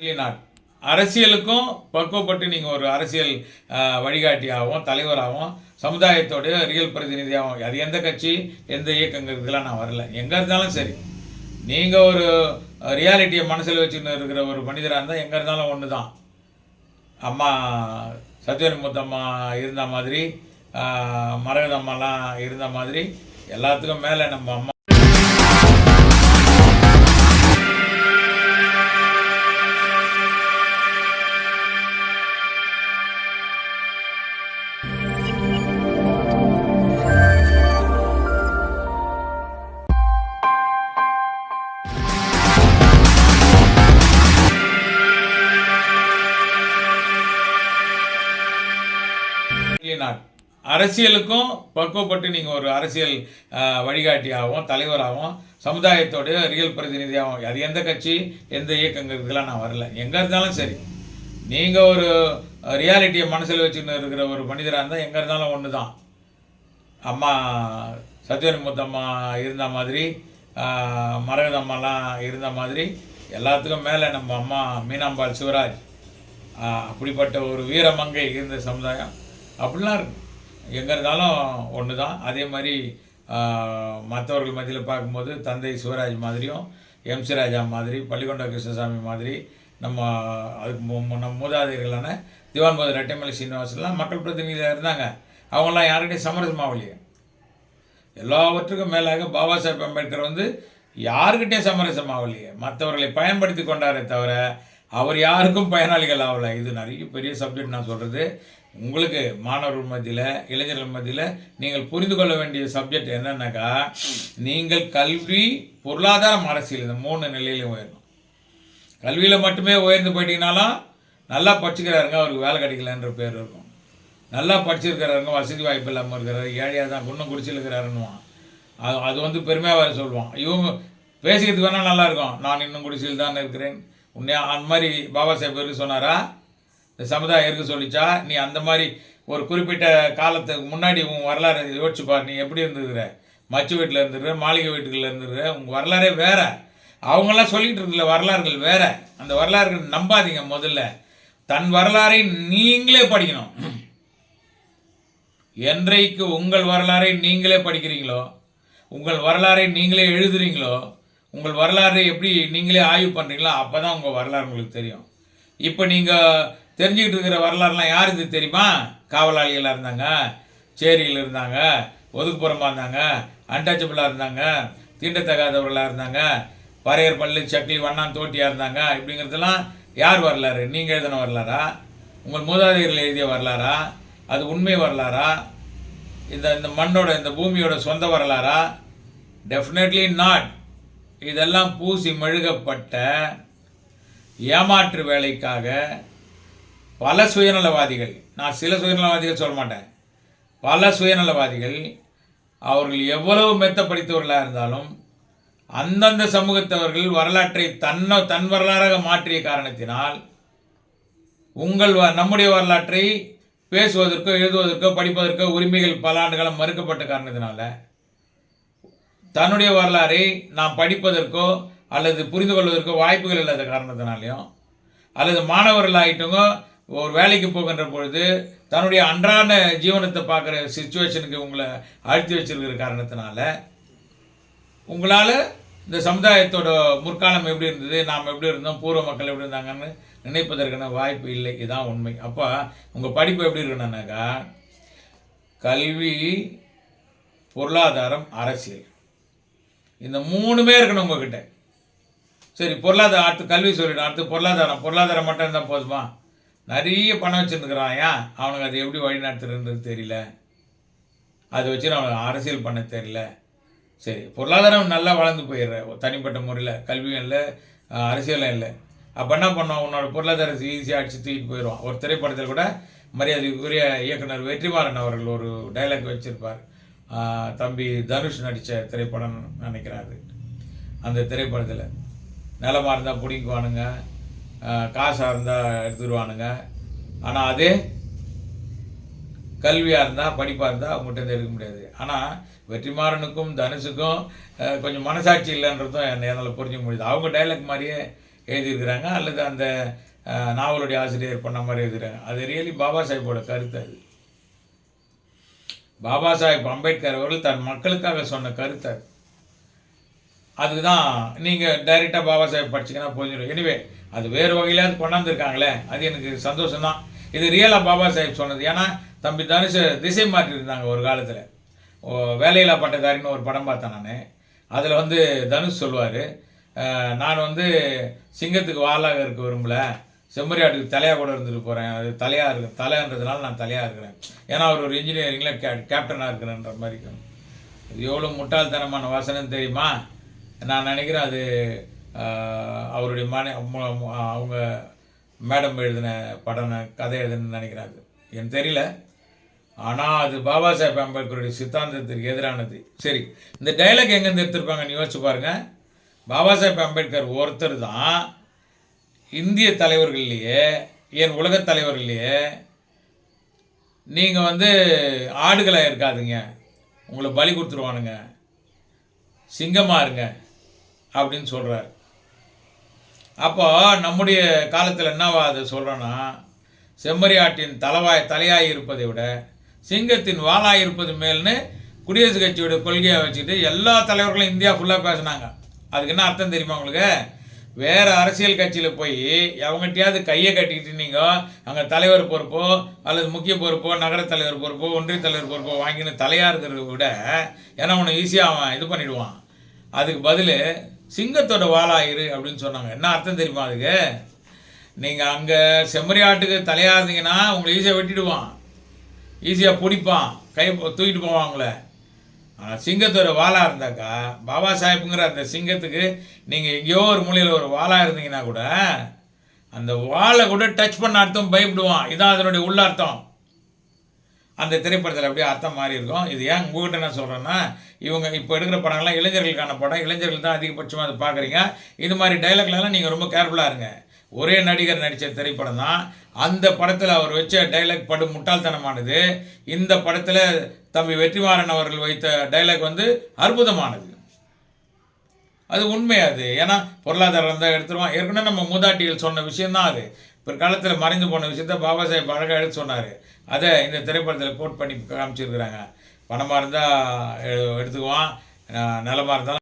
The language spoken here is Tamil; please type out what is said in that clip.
நாட். அரசியலுக்கும் பக்குவப்பட்டு நீங்கள் ஒரு அரசியல் வழிகாட்டியாகவும் தலைவராகவும் சமுதாயத்தோடைய ரியல் பிரதிநிதியாகவும். அது எந்த கட்சி எந்த இயக்கங்கிறதுக்கெல்லாம் நான் வரல. எங்கே இருந்தாலும் சரி. நீங்கள் ஒரு ரியாலிட்டியை மனசில் வச்சுன்னு இருக்கிற ஒரு மனிதராக இருந்தால் எங்கே இருந்தாலும் ஒன்று தான் அம்மா சத்யவதி முத்தம்மா இருந்த மாதிரி மரகதம்மாலாம் இருந்த மாதிரி எல்லாத்துக்கும் மேலே நம்ம அம்மா அரசியலுக்கும் பக்குவப்பட்டு நீங்கள் ஒரு அரசியல் வழிகாட்டியாகவும் தலைவராகவும் சமுதாயத்தோடைய ரியல் பிரதிநிதியாகவும். அது எந்த கட்சி எந்த இயக்கங்கிறதுக்கெல்லாம் நான் வரல. எங்கே இருந்தாலும் சரி. நீங்கள் ஒரு ரியாலிட்டியை மனசில் வச்சுன்னு இருக்கிற ஒரு மனிதராக இருந்தால் எங்கே இருந்தாலும் ஒன்று தான் அம்மா சத்யன் முத்தம்மா இருந்த மாதிரி மரகதம்மாலாம் இருந்த மாதிரி எல்லாத்துக்கும் மேலே நம்ம அம்மா மீனாம்பாள் சிவராஜ் அப்படிப்பட்ட ஒரு வீரமங்கை இருந்த சமுதாயம் அப்படிலாம் இருக்கும் எங்கே இருந்தாலும் ஒன்று தான் அதே மாதிரி மற்றவர்கள் மத்தியில் பார்க்கும்போது தந்தை சிவராஜ் மாதிரியும் எம் சி ராஜா மாதிரி பள்ளிக்கொண்ட கிருஷ்ணசாமி மாதிரி நம்ம அதுக்கு மு- நம்ம மூதாதையர்களான திவான்போது ரெட்டைமலை சீனிவாசன்லாம் மக்கள் பிரதிநிதியாக இருந்தாங்க. அவங்களாம் யார்கிட்டையும் சமரசமாகலையே எல்லாவற்றுக்கும் மேலாக பாபா சாஹேப் அம்பேத்கர் வந்து யாருக்கிட்டே சமரசமாகலையே மற்றவர்களை பயன்படுத்தி கொண்டாரே தவிர அவர் யாருக்கும் பயனாளிகள் ஆகலை. இது நிறைய பெரிய சப்ஜெக்ட் நான் சொல்கிறது உங்களுக்கு மாணவர்கள் மத்தியில் இளைஞர்கள் மத்தியில் நீங்கள் புரிந்து கொள்ள வேண்டிய சப்ஜெக்ட் என்னன்னாக்கா நீங்கள் கல்வி பொருளாதாரம் அரசியல் இந்த மூணு நிலையிலையும் உயரணும். கல்வியில் மட்டுமே உயர்ந்து போயிட்டீங்கனாலும் நல்லா படிச்சுக்கிறாருங்க அவருக்கு வேலை கிடைக்கலன்ற பேர் இருக்கும். நல்லா படிச்சிருக்கிறாருங்க வசதி வாய்ப்பு இல்லாமல் இருக்கிறாரு ஏழையாக தான் குன்னம் குடிச்சிருக்கிறாருன்னுவான் அது அது வந்து பெருமையாக வேறு சொல்லுவான். இவங்க பேசிக்கிறதுக்கு வேணால் நல்லா இருக்கும். நான் இன்னும் குடிசையில் தான் இருக்கிறேன். உன்னையா அந்த மாதிரி பாபா சாஹேப் பேருக்கு சொன்னாரா? சமுதாயம் இருக்க சொல்லிச்சா நீ அந்த மாதிரி ஒரு குறிப்பிட்ட காலத்துக்கு முன்னாடி உன் வரலாறு யோசிச்சுப்பார் நீ எப்படி இருந்துக்கிற? மச்சு வீட்டில் இருந்துடுற மாளிகை வீட்டுக்குள்ள இருந்துடுற உங்கள் வரலாறே வேற. அவங்களாம் சொல்லிக்கிட்டு இருக்குல்ல வரலாறுகள் வேற. அந்த வரலாறுகள் நம்பாதீங்க முதல்ல. தன் வரலாறை நீங்களே படிக்கணும். என்றைக்கு உங்கள் வரலாறை நீங்களே படிக்கிறீங்களோ உங்கள் வரலாறை நீங்களே எழுதுறீங்களோ உங்கள் வரலாறை எப்படி நீங்களே ஆய்வு பண்ணுறீங்களோ அப்போ தான் உங்கள் வரலாறு உங்களுக்கு தெரியும். இப்போ நீங்கள் தெரிஞ்சுக்கிட்டு இருக்கிற வரலாறுலாம் யார் இது தெரியுமா? காவலாளிகளாக இருந்தாங்க சேரியில் இருந்தாங்க ஒதுக்குப்புறமாக இருந்தாங்க அன்டச்சபிளாக இருந்தாங்க தீண்டத்தகாதவர்களாக இருந்தாங்க பறையர் பள்ளி சக்கிலி வண்ணான் தோட்டியாக இருந்தாங்க இப்படிங்கிறதெல்லாம் யார் வரலாறு? நீங்கள் எழுதின வரலாறா? உங்கள் மூதாதையர்கள் எழுதிய வரலாறா? அது உண்மை வரலாறா? இந்த இந்த மண்ணோட இந்த பூமியோட சொந்த வரலாறா? டெஃபினெட்லி நாட் இதெல்லாம் பூசி மெழுகப்பட்ட ஏமாற்று வேலைக்காக பல சுயநலவாதிகள் நான் சில சுயநலவாதிகள் சொல்ல மாட்டேன். பல சுயநலவாதிகள் அவர்கள் எவ்வளவு மெத்த படித்தவர்களாக இருந்தாலும் அந்தந்த சமூகத்தவர்கள் வரலாற்றை தன்ன தன் வரலாறாக மாற்றிய காரணத்தினால் உங்கள் வ- நம்முடைய வரலாற்றை பேசுவதற்கோ எழுதுவதற்கோ படிப்பதற்கோ உரிமைகள் பல ஆண்டுகாலம் மறுக்கப்பட்ட காரணத்தினால தன்னுடைய வரலாறை நாம் படிப்பதற்கோ அல்லது புரிந்து கொள்வதற்கோ வாய்ப்புகள் இல்லாத காரணத்தினாலையும் அல்லது மாணவர்கள் ஆகிட்டவங்க ஒரு வேலைக்கு போகின்ற பொழுது தன்னுடைய அன்றாட ஜீவனத்தை பார்க்குற சுச்சுவேஷனுக்கு உங்களை அழுத்தி வச்சிருக்கிற காரணத்தினால உங்களால் இந்த சமுதாயத்தோட முற்காலம் எப்படி இருந்தது நாம் எப்படி இருந்தோம் பூர்வ மக்கள் எப்படி இருந்தாங்கன்னு நினைப்பதற்கான வாய்ப்பு இல்லை இதுதான் உண்மை. அப்போ உங்கள் படிப்பு எப்படி இருக்கணும்னாக்கா கல்வி பொருளாதாரம் அரசியல். இந்த மூணுமே இருக்கணும் உங்ககிட்ட. சரி பொருளாதாரம் அடுத்து கல்வி சொல்லிடும் அடுத்து பொருளாதாரம். பொருளாதாரம் மட்டும் இருந்தால் போதுமா? நிறைய பணம் வச்சுருக்கிறான் ஏன்? அவனுக்கு அதை எப்படி வழி நடத்துறதுன்றது தெரியல. அதை வச்சு அவனுக்கு அரசியல் பண்ண தெரியல. சரி பொருளாதாரம் நல்லா வளர்ந்து போயிடுற. ஒரு தனிப்பட்ட முறையில். கல்வியும் இல்லை அரசியலும் இல்லை. அப்போ என்ன பண்ணுவான்? உன்னோட பொருளாதாரத்தை ஈஸியாக அடிச்சு தூக்கிட்டு போயிடுவான். ஒரு திரைப்படத்தில் கூட மரியாதைக்குரிய இயக்குனர் வெற்றிமாறன் அவர்கள் ஒரு டைலாக் வச்சுருப்பார். தம்பி தனுஷ் நடித்த திரைப்படம் நினைக்கிறாரு. அந்த திரைப்படத்தில். நிலமாக இருந்தால் பிடிக்குவானுங்க காசாக இருந்தால் எடுத்துருவானுங்க ஆனால் அதே கல்வியாக இருந்தால் படிப்பாக இருந்தால் அவங்ககிட்ட எடுக்க முடியாது. ஆனால் வெற்றிமாறனுக்கும் தனுஷுக்கும் கொஞ்சம் மனசாட்சி இல்லைன்றதும் என்னால் புரிஞ்சுக்க முடியுது. அவங்க டைலாக் மாதிரியே எழுதியிருக்கிறாங்க. அல்லது அந்த நாவலுடைய ஆசிரியர் பண்ண மாதிரி எழுதுகிறாங்க அது ரியலி பாபா சாஹிப்போட கருத்து அது. பாபா சாஹிப் அம்பேத்கர் அவர்கள் தன் மக்களுக்காக சொன்ன கருத்து அது. அதுதான் நீங்கள் டைரெக்டாக பாபா சாஹிப் படிச்சீங்கன்னா புரிஞ்சிடும். எனிவே அது வேறு வகையிலாவது கொண்டாந்துருக்காங்களே அது எனக்கு சந்தோஷம்தான். இது ரியலாக பாபா சாஹிப் சொன்னது. ஏன்னா தம்பி தனுஷ் திசை மாற்றிருந்தாங்க ஒரு காலத்தில். வேலையில்லா பட்டதாரின்னு ஒரு படம் பார்த்தேன் நான். அதில் வந்து தனுஷ் சொல்லுவார் நான் வந்து சிங்கத்துக்கு வாலாக இருக்க விரும்பல. செம்மறியாட்டுக்கு தலையாக கூட இருந்துட்டு போகிறேன் அது தலையாக இருக்கு தலைன்றதுனால நான் தலையாக இருக்கிறேன். ஏன்னா அவர் ஒரு இன்ஜினியரிங்கில் கே கேப்டனாக இருக்கிறேன்ற மாதிரி இருக்கும். இது எவ்வளோ முட்டாள்தனமான வாசனைன்னு தெரியுமா? நான் நினைக்கிறேன் அது அவருடைய மனை மு- அவங்க மேடம் எழுதின படம் கதை எழுதுன்னு நினைக்கிறாங்க. எனக்கு தெரியல. ஆனால் அது பாபா சாஹேப் அம்பேத்கருடைய சித்தாந்தத்திற்கு எதிரானது. சரி இந்த டைலாக் எங்கேருந்து எடுத்திருப்பாங்கன்னு யோசிச்சு பாருங்கள் பாபா சாஹேப் அம்பேத்கர் ஒருத்தர் தான் இந்திய தலைவர்கள்லையே என் உலகத் தலைவர்கள்லையே நீங்கள் வந்து ஆடுகளாக இருக்காதுங்க. உங்களை பலி கொடுத்துருவானுங்க. சிங்கமாக இருங்க. அப்படின்னு சொல்கிறார் அப்போ நம்முடைய காலத்தில் என்னவா அது சொல்கிறோன்னா செம்மறியாட்டின் தலைவாய் தலையாய் இருப்பதை விட சிங்கத்தின் வாளாய் இருப்பது மேல்னு குடியரசுக் கட்சியோட கொள்கையை வச்சுக்கிட்டு எல்லா தலைவர்களும் இந்தியா ஃபுல்லாக பேசினாங்க. அதுக்கு என்ன அர்த்தம் தெரியுமா உங்களுக்கு? வேறு அரசியல் கட்சியில் போய் எவங்ககிட்டயாவது கையை கட்டிக்கிட்டு நீங்கள் அங்கே தலைவர் பொறுப்போ அல்லது முக்கிய பொறுப்போ நகர தலைவர் பொறுப்போ ஒன்றிய தலைவர் பொறுப்போ வாங்கின்னு தலையாக இருக்கிறத விட ஏன்னா உன்னை ஈஸியாக அவன் இது பண்ணிவிடுவான் அதுக்கு பதில் சிங்கத்தோட வாழாயிரு அப்படின்னு சொன்னாங்க. என்ன அர்த்தம் தெரியுமா அதுக்கு? நீங்கள் அங்கே செம்மறி ஆட்டுக்கு தலையாக இருந்தீங்கன்னா உங்களை ஈஸியாக வெட்டிடுவான். ஈஸியாக பிடிப்பான். கை தூக்கிட்டு போவான் உங்களை ஆனால் சிங்கத்தோட வாளாக இருந்தாக்கா பாபா சாஹிப்புங்கிற அந்த சிங்கத்துக்கு நீங்கள் எங்கேயோ ஒரு மூலையில் ஒரு வாலாக இருந்தீங்கன்னா கூட அந்த வாழை கூட டச் பண்ண அர்த்தம் பயப்படுவான். இதான் அதனுடைய உள்ளார்த்தம். அந்த திரைப்படத்தில் அப்படியே அர்த்தம் மாறி இருக்கும். இது ஏன் உங்ககிட்ட நான் சொல்கிறேன்னா இவங்க இப்போ எடுக்கிற படங்கள்லாம் இளைஞர்களுக்கான படம் இளைஞர்கள் தான் அதிகபட்சமாக அதை பார்க்குறீங்க இது மாதிரி டைலாக்லாம் நீங்கள் ரொம்ப கேர்ஃபுல்லாக இருங்க. ஒரே நடிகர் நடித்த திரைப்படம் தான். அந்த படத்தில் அவர் வச்ச டைலாக் படு முட்டாள்தனமானது. இந்த படத்தில் தம்பி வெற்றிமாறன் அவர்கள் வைத்த டைலாக் வந்து அற்புதமானது. அது உண்மை அது. ஏன்னா பொருளாதாரம் இருந்தால் எடுத்துருவான் ஏற்கனவே நம்ம மூதாட்டிகள் சொன்ன விஷயந்தான் அது. பிற்காலத்தில் மறைந்து போன விஷயத்த பாபா சாஹேப் அழகாக எடுத்து சொன்னார். அதை இந்த திரைப்படத்தில் கோட் பண்ணி காமிச்சிருக்கிறாங்க. பணமாக இருந்தால் எடுத்துக்குவான். நிலமாக நிலமா இருந்தாலும்